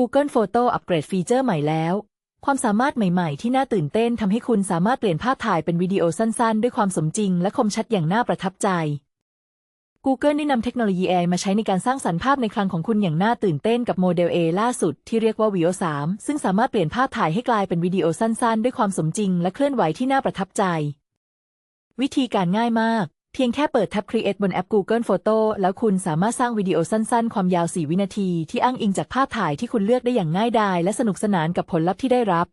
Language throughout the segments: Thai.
Google Photo อัปเกรดฟีเจอร์ใหม่แล้ว ความสามารถใหม่ๆ ที่น่าตื่นเต้นทำให้คุณสามารถเปลี่ยนภาพถ่ายเป็นวิดีโอสั้นๆ ด้วยความสมจริง และคมชัดอย่างน่าประทับใจ Google ได้นำเทคโนโลยี AI มาใช้ในการสร้างสรรค์ภาพในคลังของคุณอย่างน่าตื่นเต้นกับโมเดล A ล่าสุดที่เรียกว่า Veo 3ซึ่งสามารถเปลี่ยนภาพถ่ายให้กลายเป็นวิดีโอสั้นๆ ด้วยความสมจริง และเคลื่อนไหวที่น่าประทับใจ วิธีการง่ายมาก เพียงแค่เปิดแท็บ Create บนแอป Google Photo แล้วคุณสามารถสร้างวิดีโอสั้นๆ ความยาว 4 วินาที ที่อ้างอิงจากภาพถ่ายที่คุณเลือกได้อย่างง่ายดาย และสนุกสนานกับผลลัพธ์ที่ได้รับ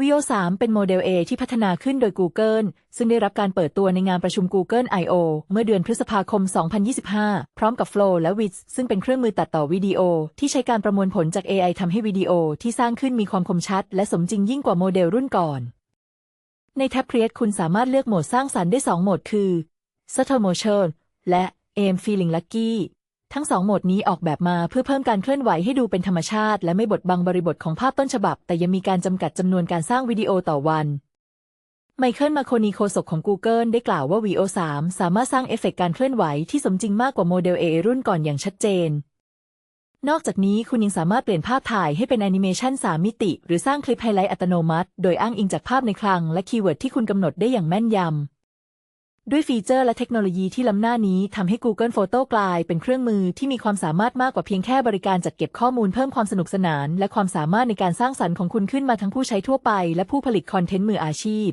Veo 3เป็นโมเดล A ที่พัฒนาขึ้นโดย Google ซึ่งได้รับการเปิดตัวในงานประชุม Google I.O. เมื่อเดือนพฤษภาคม 2025 พร้อมกับ Flow และ Wiz ซึ่งเป็นเครื่องมือตัดต่อวิดีโอ ที่ใช้การประมวลผลจาก AI ทำให้วิดีโอที่สร้างขึ้นมีความคมชัด และสมจริงยิ่งกว่าโมเดลรุ่นก่อน ในแท็บ Create คุณสามารถเลือกโหมดสร้างสรรค์ได้ 2 โหมดคือ Subtle Motion และ AM Feeling Lucky ทั้งสองโหมดนี้ออกแบบมาเพื่อเพิ่มการเคลื่อนไหวให้ดูเป็นธรรมชาติ และไม่บดบังบริบทของภาพต้นฉบับ แต่ยังมีการจำกัดจำนวนการสร้างวิดีโอต่อวันไมเคิลมาโคนีโคศกของ Google ได้กล่าวว่า VO 3สามารถสร้างเอฟเฟกต์การเคลื่อนไหวที่สมจริงมากกว่าโมเดล A รุ่นก่อนอย่างชัดเจน นอกจากนี้คุณยังสามารถเปลี่ยนภาพถ่ายให้เป็นแอนิเมชัน3มิติ หรือสร้างคลิปไฮไลท์อัตโนมัติ โดยอ้างอิงจากภาพในคลัง และคีย์เวิร์ดที่คุณกำหนดได้อย่างแม่นยำ ด้วยฟีเจอร์และเทคโนโลยีที่ล้ำหน้านี้ทำให้ Google Photo กลายเป็นเครื่องมือที่มีความสามารถมากกว่าเพียงแค่บริการจัดเก็บข้อมูลเพิ่มความสนุกสนาน และความสามารถในการสร้างสรรค์ของคุณขึ้นมาทั้งผู้ใช้ทั่วไป และผู้ผลิตคอนเทนต์มืออาชีพ